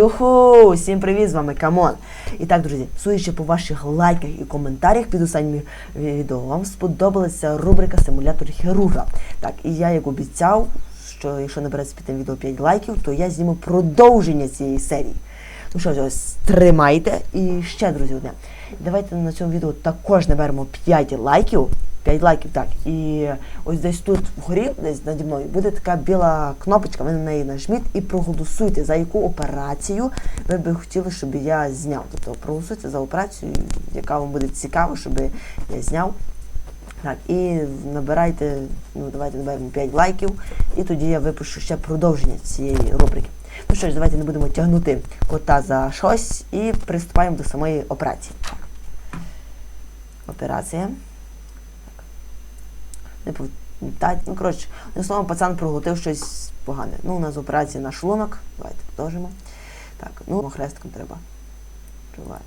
Юху! Всім привіт, з вами Камон. І так, друзі, судячи по ваших лайках і коментарях під останнім відео, вам сподобалася рубрика Симулятор хірурга. Так, і я як обіцяв, що якщо набереться під тим відео 5 лайків, то я зніму продовження цієї серії. Ну що ж, тримайте. І ще, друзі, одне. Давайте на цьому відео також наберемо 5 лайків. 5 лайків, так. І ось десь тут вгорі, десь наді мною, буде така біла кнопочка, ви на неї нажміть і проголосуйте, за яку операцію ви би хотіли, щоб я зняв. Тобто проголосуйте за операцію, яка вам буде цікава, щоб я зняв. Так, і набирайте, ну давайте наберемо 5 лайків, і тоді я випишу ще продовження цієї рубрики. Ну що ж, давайте не будемо тягнути кота за щось і приступаємо до самої операції. Операція. Не пам'ятають. Ну, коротше, словом, пацан проглотив щось погане. Ну, у нас операція на шлунок. Давайте продовжимо. Так, ну, хрестком треба. Привати.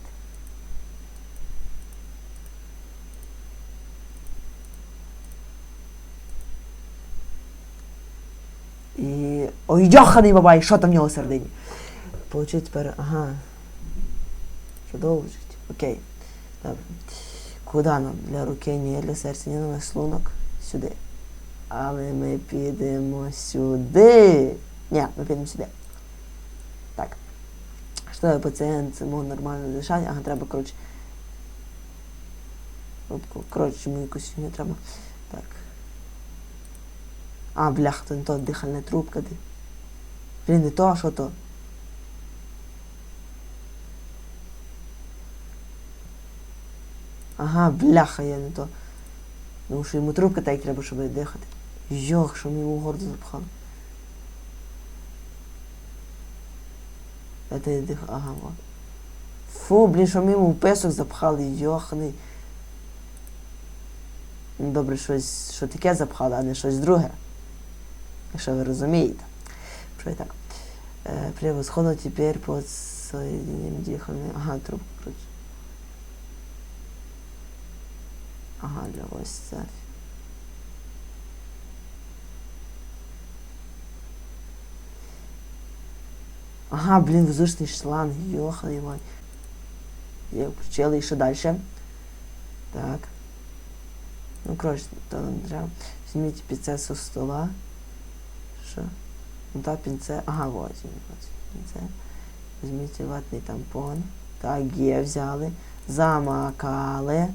І. Ой, йоханий бабай, що там в нього всередині? Получить тепер. Ага. Продовжить. Окей. Добре. Куди нам? Для руки ні, для серця ні, на шлунок. Сюди. Але ми підемо сюди. Ні, ми підемо сюди. Так. Що пацієнт мов нормально дишання. Ага, треба, коротше. Коротше, якусь не треба. Так. А, бляха, то не то дихальна трубка. Де. Блін, не то, а що то? Ага, бляха, я не то. Тому що йому трубка так треба, щоб дихати. Йох, що мені йому гордо запхало. Это я дих... Ага, вот. Фу, блін, що мені йому песок запхали, йоханий. Ну, добре, щось, що таке запхали, а не щось друге. Якщо ви розумієте. Що і так. Е, Превосходно тепер под соединением дихання. Ага, трубку, короче. Ага, для ось. Ага, блін, воздушний шланг, йоханий май. Я включила і що далі? Так. Ну, коротше, то нам треба. Візьміть пінцет со стола. Що? Ну та пінцет. Ага, він, ось пінцет. Візьміть ватний тампон. Так, є, взяли. Замакали.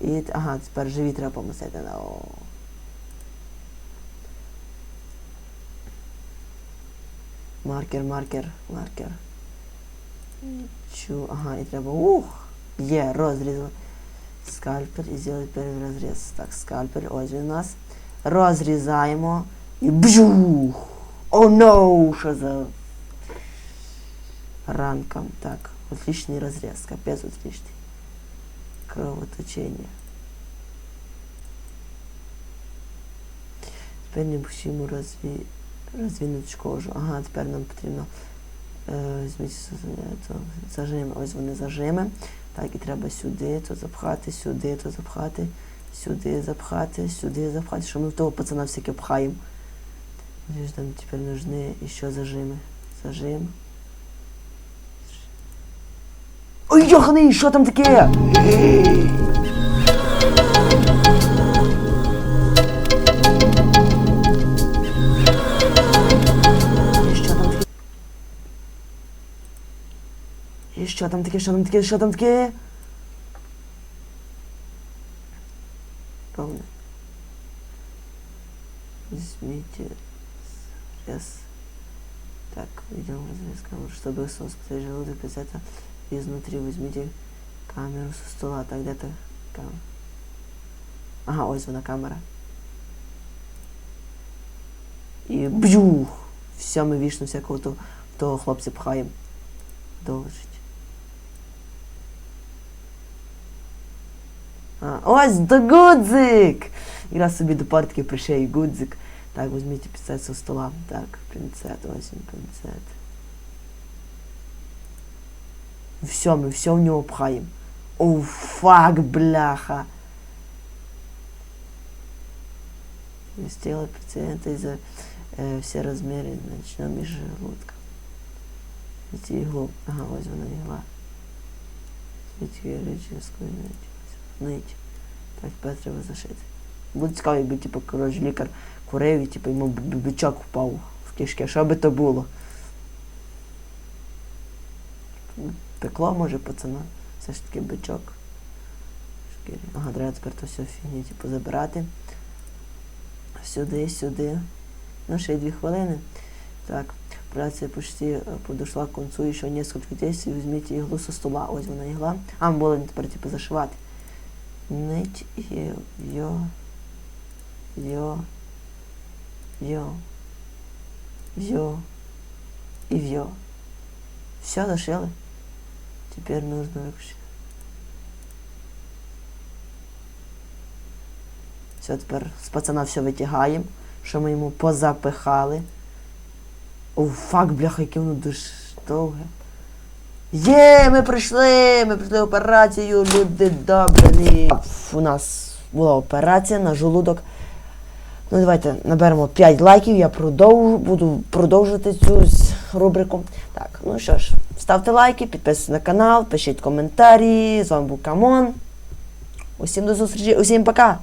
І, ага, тепер живі треба помастити. О. Маркер, маркер, маркер. Чу, ага, і треба. Ух! Є, розрізали. Скальпель і зробити перший розріз. Так, скальпель, ось він у нас. Розрізаємо. І бжух! О, ноу! Що за ранка? Так, отличний розріз, капець отличний кровоточення. Тепер не мусимо розві... розвинути кожу. Ага, тепер нам потрібно е, то, зажими. Ось вони зажими. Так, і треба сюди, то запхати, сюди, то запхати, сюди запхати, сюди запхати, що ми в того пацана всяке пхаємо. Тепер нужны ще зажими. Зажим. Ой, йоханий, що там таке? І що там таке? І що там таке? Що там таке? Що там таке? Ровно. Возьмите раз. Так, идем в разрез камеры, чтобы спасти желудок из этого. Изнутри возьмите камеру со стола, так где-то камера. Ага, ось вона камера. І бжух! Все, ми вічно всякого того, того хлопця пхаємо. Довжить. А, ось до гудзик! Якраз собі до партки пришиє гудзик. Так, візьміть пінцет со стола. Так, пінцет, ось він. Все, ми все в нього пхаємо. О, фак, бляха. Вместила пациента из-за э, все размеры ночного межжелудка. Ці іглу. Ага, ось вона ігла. Світські речі, нить. Так, тепер треба зашити. Буде цікаво, якби, типу, коротше, лікар курив і типу, йому бичок впав в кишки. Що би то було? Пекло, може, пацана. Все ж таки бичок. Ага, треба тепер то все фігні, типу, забирати. Сюди, сюди. Ну, ще й дві хвилини. Так, операція почти е, подошла к концу, еще несколько действий, візьміть іглу со стола. Ось вона ігла. А, ми будемо тепер типу, зашивати. Нить, і йо, йо, йо, йо, і в'йо. Все, зашили. Теперь нужно выключить. Все, тепер з пацана все витягаємо, що ми йому позапихали. О, фак, бляха, яке воно дуже довге. Є, ми прийшли! Ми прийшли операцію, люди добрі. У нас була операція на жолудок. Ну, давайте наберемо 5 лайків, я продовжу, буду продовжувати цю рубрику. Так, ну що ж, ставте лайки, підписуйтесь на канал, пишіть коментарі. З вами був Камон. Усім до зустрічі, усім пока!